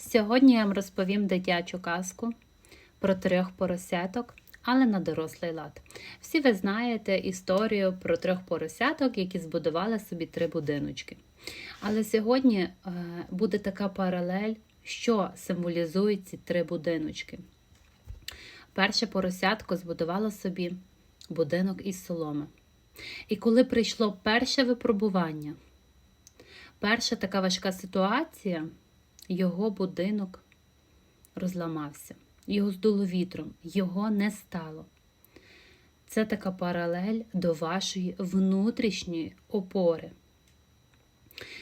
Сьогодні я вам розповім дитячу казку про трьох поросяток, але на дорослий лад. Всі ви знаєте історію про трьох поросяток, які збудували собі три будиночки. Але сьогодні е, буде така паралель, що символізують ці три будиночки. Перше поросятко збудувало собі будинок із соломи. І коли прийшло перше випробування, перша така важка ситуація, його будинок розламався, його здуло вітром, його не стало. Це така паралель до вашої внутрішньої опори.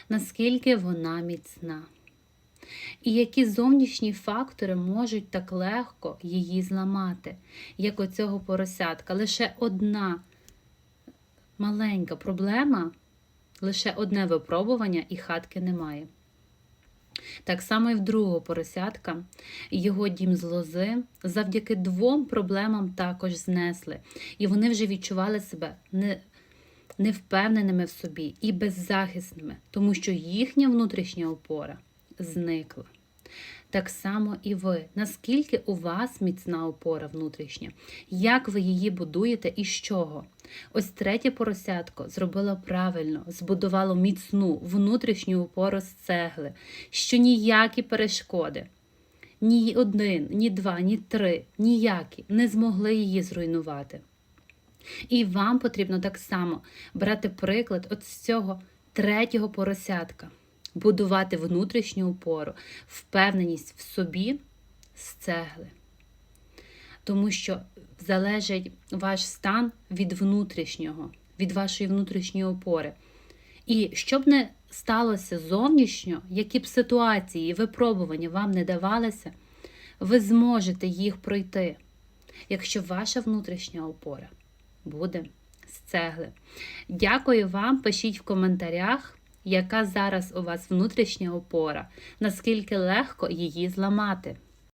Наскільки вона міцна? І які зовнішні фактори можуть так легко її зламати, як оцього поросятка. Лише одна маленька проблема, лише одне випробування, і хатки немає. Так само і в другого поросятка його дім з лози завдяки двом проблемам також знесли. І вони вже відчували себе не, невпевненими в собі і беззахисними, тому що їхня внутрішня опора зникла. Так само і ви. Наскільки у вас міцна опора внутрішня? Як ви її будуєте і з чого? Ось третє поросятко зробило правильно, збудувало міцну внутрішню опору з цегли, що ніякі перешкоди, ні один, ні два, ні три, ніякі не змогли її зруйнувати. І вам потрібно так само брати приклад от з цього третього поросятка будувати внутрішню опору, впевненість в собі з цегли. Тому що залежить ваш стан від внутрішнього, від вашої внутрішньої опори. І щоб не сталося зовнішньо, які б ситуації і випробування вам не давалися, ви зможете їх пройти, якщо ваша внутрішня опора буде з цегли. Дякую вам, пишіть в коментарях яка зараз у вас внутрішня опора, наскільки легко її зламати.